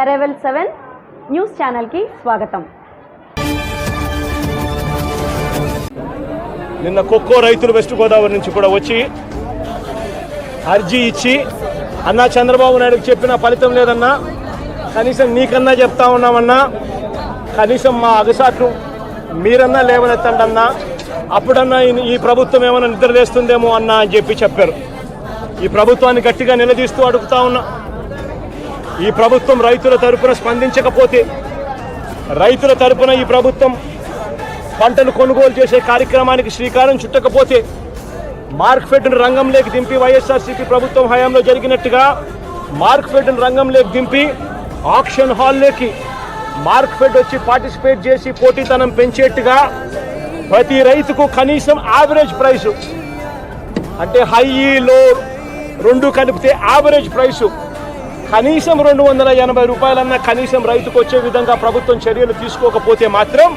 Arrival seven news ఛానల్కి స్వాగతం. నిన్న కొక్కో రైతులు వెస్ట్ గోదావరి నుంచి కూడా వచ్చి అర్జీ ఇచ్చి అన్నా చంద్రబాబు నాయుడుకి చెప్పిన ఫలితం లేదన్నా కనీసం నీకన్నా చెప్తా ఉన్నామన్నా కనీసం మా అగసాట్లు మీరన్నా లేవనెత్తండి అన్నా అప్పుడన్నా ఈ ప్రభుత్వం ఏమైనా నిద్రలేస్తుందేమో అన్నా అని చెప్పి చెప్పారు. ఈ ప్రభుత్వాన్ని గట్టిగా నిలదీస్తూ అడుగుతా ఉన్నా. ఈ ప్రభుత్వం రైతుల తరపున స్పందించకపోతే రైతుల తరపున ఈ ప్రభుత్వం పంటను కొనుగోలు చేసే కార్యక్రమానికి శ్రీకారం చుట్టకపోతే మార్క్ఫెడ్ను రంగంలోకి దింపి వైఎస్ఆర్సీపీ ప్రభుత్వం హయాంలో జరిగినట్టుగా మార్క్ఫెడ్ను రంగంలోకి దింపి ఆక్షన్ హాల్లోకి మార్క్ఫెడ్ వచ్చి పార్టిసిపేట్ చేసి పోటీతనం పెంచేట్టుగా ప్రతి రైతుకు కనీసం యావరేజ్ ప్రైసు అంటే హై లో రెండు కలిపితే యావరేజ్ ప్రైసు కనీసం రెండు వందల ఎనభై రూపాయలన్నా కనీసం రైతుకు వచ్చే విధంగా ప్రభుత్వం చర్యలు తీసుకోకపోతే మాత్రం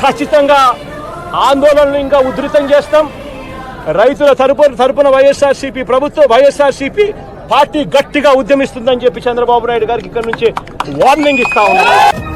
ఖచ్చితంగా ఆందోళనలు ఇంకా ఉధృతం చేస్తాం. రైతుల తరపు తరపున వైఎస్ఆర్సీపీ ప్రభుత్వం వైఎస్ఆర్సీపీ పార్టీ గట్టిగా ఉద్యమిస్తుందని చెప్పి చంద్రబాబు నాయుడు గారికి ఇక్కడ నుంచి వార్నింగ్ ఇస్తా ఉన్నారు